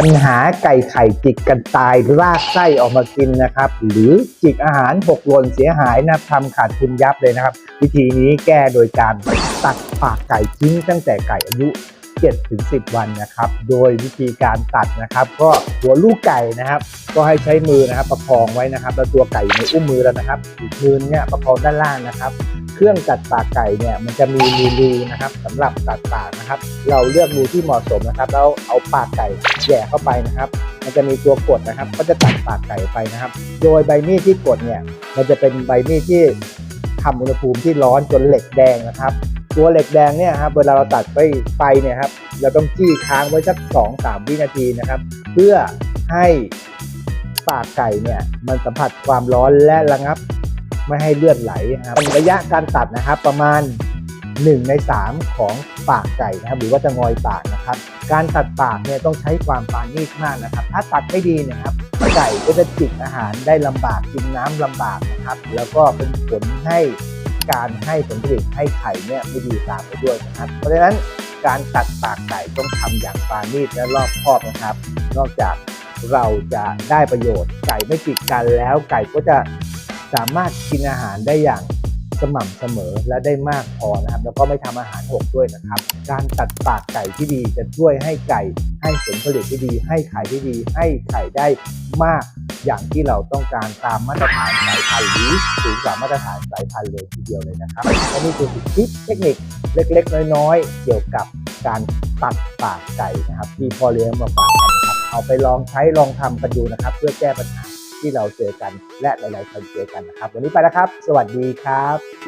ปัญหาไก่ไข่จิกกันตายรากไส้ออกมากินนะครับ หรือจิกอาหารหกหล่นเสียหายนะทำขาดทุนยับเลยนะครับ วิธีนี้แก้โดยการตัดปากไก่ทิ้งตั้งแต่ไก่อายุ7ถึง10 วันนะครับ โดยวิธีการตัดนะครับ ก็หัวลูกไก่นะครับ ก็ให้ใช้มือนะครับประคองไว้นะครับ แล้วตัวไก่ในอุ้มมือแล้วนะครับอีกมือเนี่ยประคองด้านล่างนะครับ เครื่องตัดปากไก่เนี่ยมันจะมีรูนะครับสำหรับตัดปากนะครับ เราเลือกรูที่เหมาะสมนะครับแล้วเอาปากไก่แย่เข้าไปนะครับ มันจะมีตัวกดนะครับ ก็จะตัดปากไก่ไปนะครับ โดยใบมีดที่กดเนี่ยมันจะเป็นใบมีดที่ทำอุณหภูมิที่ร้อนจนเหล็กแดงนะครับ ตัวเหล็กแดงเนี่ยครับเวลาเราตัดไปไปเนี่ยครับเราต้องจี้ค้างไว้สักสองสามวินาทีนะครับ เพื่อให้ปากไก่เนี่ยมันสัมผัสความร้อนและระงับ ไม่ให้เลือดไหลนะครับระยะการตัดนะครับประมาณ 1 ใน 3 ของปากไก่นะครับหรือว่าจะงอยปากนะครับ การตัดปากเนี่ยต้องใช้ความปราณีตมากนะครับ ถ้าตัดไม่ดีเนยครับไก่ก็จะจิกอาหารได้ลำบากกินน้ำลำบากนะครับ แล้วก็เป็นผลให้การให้ผลผลิตให้ไข่เนี่ยไม่ดีตามไปด้วยนะครับ เพราะฉะนั้นการตัดปากไก่ต้องทำอย่างปราณีตและรอบคอบนะครับ นอกจากเราจะได้ประโยชน์ไก่ไม่จิกกันแล้วไก่ก็จะ สามารถกินอาหารได้อย่างสม่ำเสมอและได้มากพอนะครับ แล้วก็ไม่ทำอาหารหกด้วยนะครับ การตัดปากไก่ที่ดีจะช่วยให้ไก่ ให้ผลผลิตที่ดี ให้ไข่ที่ดี ให้ไข่ได้มากอย่างที่เราต้องการตามมาตรฐานสายพันธุ์หรือสูงกว่ามาตรฐานสายพันธุ์เลยทีเดียวเลยนะครับและนี่คือทิปเทคนิคเล็กๆ น้อยๆ เกี่ยวกับการตัดปากไก่นะครับ ที่พ่อเลี้ยงมาฝากกันนะครับเอาไปลองใช้ลองทำกันดูนะครับ เพื่อแก้ปัญหา ที่เราเจอกันและหลาย ๆ คนเจอกันนะครับ วันนี้ไปแล้วครับ สวัสดีครับ